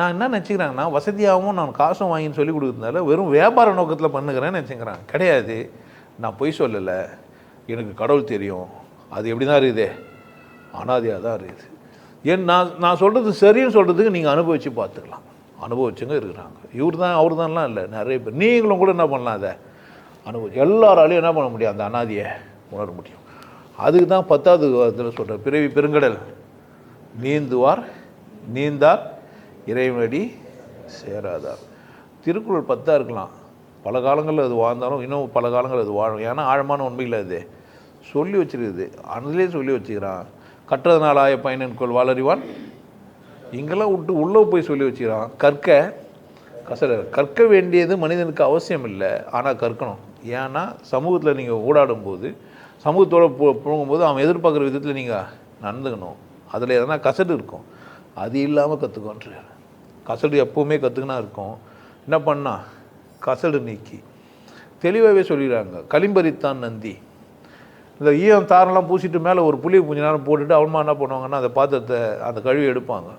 நான் என்ன நினச்சிக்கிறேன்னா வசதியாகவும் நான் காசும் வாங்கின்னு சொல்லி கொடுக்குறதுனால வெறும் வியாபார நோக்கத்தில் பண்ணுகிறேன்னு நினச்சிக்கிறேன். கிடையாது. நான் பொய் சொல்லலை. எனக்கு கடவுள் தெரியும். அது எப்படி தான் இருக்குது? அனாதியாக தான் இருக்குது. ஏன் நான் நான் சொல்கிறது சரின்னு சொல்கிறதுக்கு நீங்கள் அனுபவித்து பார்த்துக்கலாம். அனுபவிச்சுங்க இருக்கிறாங்க. இவர் தான் அவர் தான்லாம் இல்லை. நிறைய பேர். நீங்களும் கூட என்ன பண்ணலாம் அதை? அனுபவி எல்லாராலையும் என்ன பண்ண முடியும்? அந்த அனாதியை உணர முடியும். அதுக்கு தான் பத்தாவது இதில் சொல்கிறேன் பிறவி பெருங்கடல். நீந்துவார் நீந்தார் இறைவனடி சேராதார். திருக்குறள் பத்தாக இருக்கலாம். பல காலங்களில் அது வாழ்ந்தாலும் இன்னும் பல காலங்கள் அது வாழும். ஏன்னா ஆழமான உண்மையில் அது. சொல்லி வச்சிருக்குது. அதுலேயே சொல்லி வச்சுக்கிறான். கற்றதுனால ஆய பயனன்கொள் வாளறிவான் இங்கெல்லாம் விட்டு உள்ளே போய் சொல்லி வச்சுக்கிறான். கற்க கசட கற்க வேண்டியது மனிதனுக்கு அவசியம் இல்லை ஆனால் கற்கணும். ஏன்னா சமூகத்தில் நீங்கள் ஊடாடும் போது சமூகத்தோடு போ போகும்போது அவன் எதிர்பார்க்குற விதத்தில் நீங்கள் நடந்துக்கணும். அதில் எதனா கசடு இருக்கும். அது இல்லாமல் கற்றுக்கோன்றார் கசடு எப்போவுமே கற்றுக்கினா இருக்கும். என்ன பண்ணா? கசடு நீக்கி. தெளிவாகவே சொல்லிடுறாங்க. களிம்பறித்தான் நந்தி. இந்த ஈயம் தாரெல்லாம் பூசிட்டு மேலே ஒரு புளி கொஞ்ச நேரம் போட்டுட்டு அவன்மா என்ன பண்ணுவாங்கன்னா அந்த பாத்திரத்தை அந்த கழுவி எடுப்பாங்க.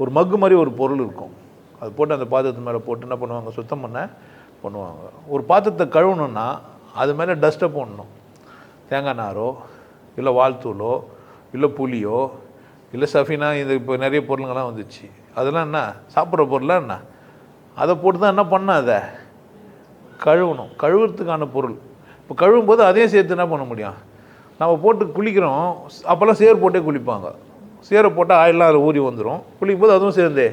ஒரு மக்கு மாதிரி ஒரு பொருள் இருக்கும். அது போட்டு அந்த பாத்திரத்து மேலே போட்டு என்ன பண்ணுவாங்க? சுத்தம் பண்ண பண்ணுவாங்க. ஒரு பாத்திரத்தை கழுவணுன்னா அது மேலே டஸ்ட்டை போடணும். தேங்காய் நாரோ இல்லை வாழ்த்தூளோ இல்லை புளியோ இல்லை சஃபினா இது இப்போ நிறைய பொருளுங்கள்லாம் வந்துச்சு. அதெல்லாம் என்ன? சாப்பிட்ற பொருளாக என்ன? அதை போட்டு தான் என்ன பண்ண அதை? கழுவணும். கழுவுறதுக்கான பொருள். இப்போ கழுவும் போது அதையும் சேர்த்து என்ன பண்ண முடியும்? நம்ம போட்டு குளிக்கிறோம். அப்போல்லாம் சேர் போட்டே குளிப்பாங்க. சேரை போட்டால் ஆயிலாம் அதில் ஊறி வந்துடும் குளிக்கும் போது அதுவும் சேர்ந்தே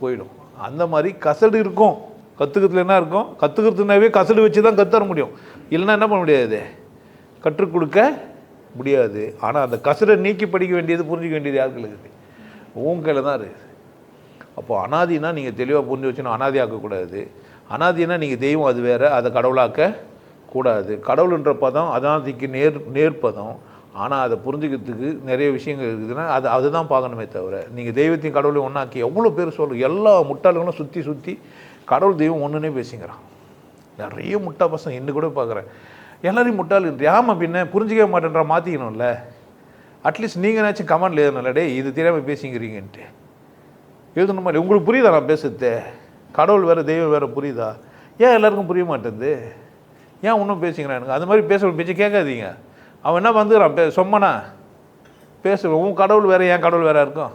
போயிடும். அந்த மாதிரி கசடு இருக்கும். கற்றுக்கிறதுல என்ன இருக்கும்? கற்றுக்கிறதுனாவே கசடு வச்சு தான் கற்றுற முடியும். இல்லைன்னா என்ன பண்ண முடியாது? கற்றுக் கொடுக்க முடியாது. ஆனால் அந்த கசடை நீக்கி படிக்க வேண்டியது புரிஞ்சிக்க வேண்டியது யாருக்கு இருக்குது உன் கையில் தான் இருக்குது அப்போ அனாதினா நீங்கள் தெளிவாக புரிஞ்சு வச்சுன்னா அனாதி ஆக்கக்கூடாது அனாதினா நீங்கள் தெய்வம் அது வேறு அதை கடவுளாக்க கூடாது. கடவுள்ன்ற பதம் அனாதிக்கு நேர் நேர்பதம் ஆனால் அதை புரிஞ்சுக்கிறதுக்கு நிறைய விஷயங்கள் இருக்குதுன்னா அது அதுதான் பார்க்கணுமே தவிர நீங்கள் தெய்வத்தையும் கடவுளையும் ஒன்றாக்கி எவ்வளோ பேர் சொல்லு எல்லா முட்டாளுங்களும் சுற்றி சுற்றி கடவுள் தெய்வம் ஒன்றுனே பேசிக்கிறான். நிறைய முட்டா பசங்க இன்னும் கூட பார்க்குறேன். எல்லாரையும் முட்டாள் ஆமாம் பின்ன புரிஞ்சிக்கவே மாட்டேன்றா மாற்றிக்கணும்ல அட்லீஸ்ட் நீங்கள் ஏதாச்சும் கமெண்ட்ல எழுதணும்ல டேய் இது தெரியாமல் பேசிங்கிறீங்கன்ட்டு எழுதணும் மாதிரி உங்களுக்கு புரியுதா நான் பேசுறது? கடவுள் வேறு தெய்வம் வேறு புரியுதா? ஏன் எல்லாருக்கும் புரிய மாட்டேங்குது ஏன் இன்னும் பேசிக்கிறான் எனக்கு? அது மாதிரி பேச பேச்சு கேட்காதீங்க. அவன் என்ன வந்துக்கிறான்? பே சொம்மனா? பேச உன் கடவுள் வேறு என் கடவுள் வேறு இருக்கும்.